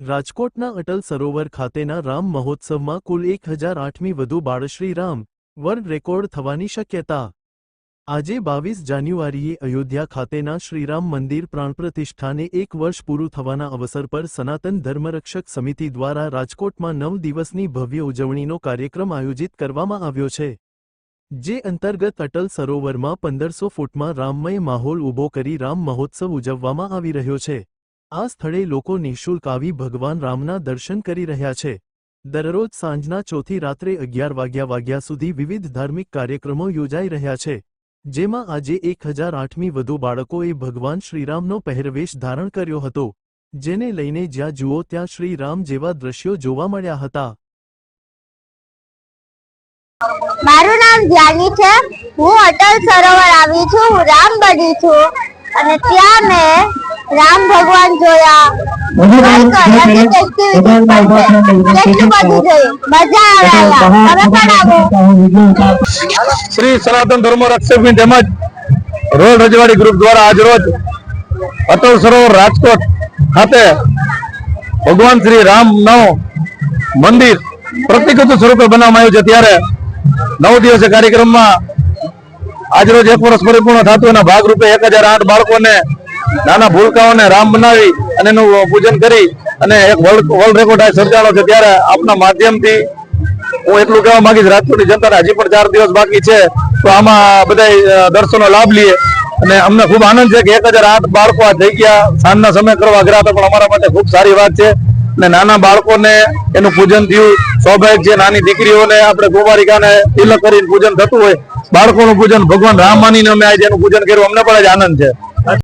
રાજકોટના અટલ સરોવર ખાતેના રામ મહોત્સવમાં કુલ એક હજાર આઠમી વધુ બાળશ્રી રામ વર્લ્ડ રેકોર્ડ થવાની શક્યતા. આજે બાવીસ જાન્યુઆરીએ અયોધ્યા ખાતેના શ્રીરામ મંદિર પ્રાણપ્રતિષ્ઠાને એક વર્ષ પૂરું થવાના અવસર પર સનાતન ધર્મરક્ષક સમિતિ દ્વારા રાજકોટમાં નવ દિવસની ભવ્ય ઉજવણીનો કાર્યક્રમ આયોજિત કરવામાં આવ્યો છે. જે અંતર્ગત અટલ સરોવરમાં પંદરસો ફૂટમાં રામમય માહોલ ઊભો કરી રામ મહોત્સવ ઉજવવામાં આવી રહ્યો છે. આ સ્થળે લોકો નિઃશુલ્ક આવી ભગવાન રામના દર્શન કરી રહ્યા છે. દરરોજ સાંજના ચોથી રાત્રે અગિયાર વાગ્યા વાગ્યા સુધી વિવિધ ધાર્મિક કાર્યક્રમો યોજાઈ રહ્યા છે, જેમાં આજે એક હજાર આઠમી વધુ બાળકોએ ભગવાન શ્રીરામનો પહેરવેશ ધારણ કર્યો હતો, જેને લઈને જ્યાં જુઓ ત્યાં શ્રીરામ જેવા દ્રશ્યો જોવા મળ્યા હતા. મારું નામ ધ્યાની છે. હું અટલ સરોવર આવી છું. હું છું. અને ત્યાં મેં રામ ભગવાન જોયા. શ્રી સનાતન ધર્મ રક્ષકની તેમજ રોડ રજવાડી ગ્રુપ દ્વારા આજરોજ અટલ સરોવર રાજકોટ ખાતે ભગવાન શ્રી રામનું મંદિર પ્રતિકૃત સ્વરૂપે બનાવવામાં આવ્યું છે. ત્યારે નવ દિવસે કાર્યક્રમમાં આજરોજ એક વર્ષ પરિપૂર્ણ થતું એના ભાગરૂપે એક હજાર આઠ બાળકોને નાના ભૂલકાઓને રામ બનાવી અને એનું પૂજન કરી અને એક વર્લ્ડ રેકોર્ડ આ છે ત્યારે આપના માધ્યમથી હું એટલું કહેવા માંગીશ, રાજકોટની જનતાને હજી પણ ચાર દિવસ બાકી છે, તો આમાં બધા દર્શનો લાભ લઈએ અને અમને ખૂબ આનંદ છે કે એક હજાર આઠ બાળકો આ ગયા. સાંજના સમય કરવા ગયા હતા, પણ અમારા માટે ખૂબ સારી વાત છે. અને નાના બાળકોને એનું પૂજન થયું. સ્વાભાવિક છે, નાની દીકરીઓને આપણે કુમારિકાને તિલક કરીને પૂજન થતું હોય. બાળકોનું પૂજન ભગવાન રામ માનીને અમે આજે એનું પૂજન કર્યું. અમને પણ આજે આનંદ છે.